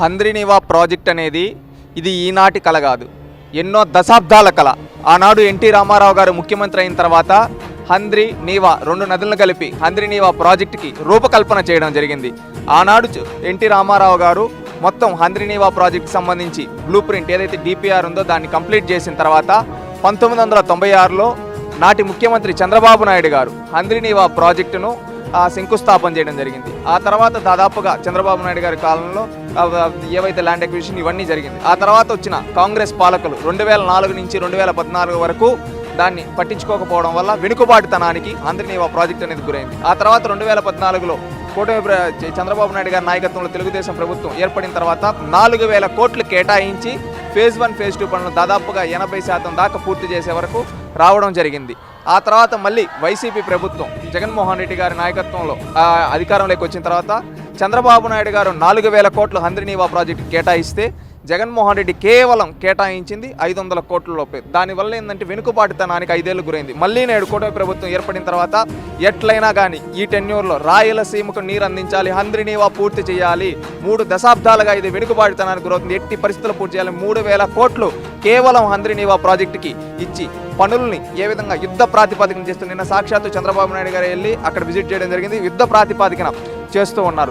Handrineeva project అనేది ఇది ఈనాటి కళ కాదు. ఎన్నో దశాబ్దాల కళ. ఆనాడు ఎన్టీ రామారావు గారు ముఖ్యమంత్రి అయిన తర్వాత హంద్రి నీవా రెండు నదులను కలిపి హంద్రి నీవా ప్రాజెక్టుకి రూపకల్పన చేయడం జరిగింది. ఆనాడు ఎన్టీ రామారావు గారు మొత్తం హంద్రి నీవా ప్రాజెక్ట్ సంబంధించి బ్లూ ప్రింట్ ఏదైతే డిపిఆర్ ఉందో దాన్ని కంప్లీట్ చేసిన తర్వాత పంతొమ్మిది వందల తొంభై ఆరులో నాటి ముఖ్యమంత్రి చంద్రబాబు నాయుడు గారు హంద్రినీవా ప్రాజెక్టును శంకుస్థాపన చేయడం జరిగింది. ఆ తర్వాత దాదాపుగా చంద్రబాబు నాయుడు గారి కాలంలో ఏవైతే ల్యాండ్ ఎక్విజిషన్ ఇవన్నీ జరిగింది. ఆ తర్వాత వచ్చిన కాంగ్రెస్ పాలకులు రెండు వేల నాలుగు నుంచి రెండు వేల పద్నాలుగు వరకు దాన్ని పట్టించుకోకపోవడం వల్ల వెనుకబాటుతనానికి ఆంధ్రనీవా ప్రాజెక్ట్ అనేది గురైంది. ఆ తర్వాత రెండు వేల పద్నాలుగులో కూటమి చంద్రబాబు నాయుడు గారి నాయకత్వంలో తెలుగుదేశం ప్రభుత్వం ఏర్పడిన తర్వాత నాలుగు వేల కోట్లు కేటాయించి ఫేజ్ వన్ ఫేజ్ టూ పనులు దాదాపుగా ఎనభై శాతం దాకా పూర్తి చేసే వరకు రావడం జరిగింది. ఆ తర్వాత మళ్ళీ వైసీపీ ప్రభుత్వం జగన్మోహన్ రెడ్డి గారి నాయకత్వంలో అధికారంలోకి వచ్చిన తర్వాత చంద్రబాబు నాయుడు గారు నాలుగు వేల కోట్లు హంద్రినీవా ప్రాజెక్టు కేటాయిస్తే జగన్మోహన్ రెడ్డి కేవలం కేటాయించింది ఐదు వందల కోట్ల లోపే. దానివల్ల ఏంటంటే వెనుకబాటుతనానికి ఐదేళ్ళు గురైంది. మళ్ళీ నేడు కూటమి ప్రభుత్వం ఏర్పడిన తర్వాత ఎట్లయినా కానీ ఈ టెన్యూర్లో రాయలసీమకు నీరు అందించాలి హంద్రినీవా పూర్తి చేయాలి. మూడు దశాబ్దాలుగా ఇది వెనుకబాటుతనానికి గురవుతుంది. ఎట్టి పరిస్థితులు పూర్తి చేయాలి. మూడు వేల కోట్లు కేవలం హంద్రినీవా ప్రాజెక్టుకి ఇచ్చి పనుల్ని ఏ విధంగా యుద్ధ ప్రాతిపదికన చేస్తూ నిన్న సాక్షాత్తు చంద్రబాబు నాయుడు గారు వెళ్ళి అక్కడ విజిట్ చేయడం జరిగింది. యుద్ధ ప్రాతిపదికన చేస్తూ ఉన్నారు.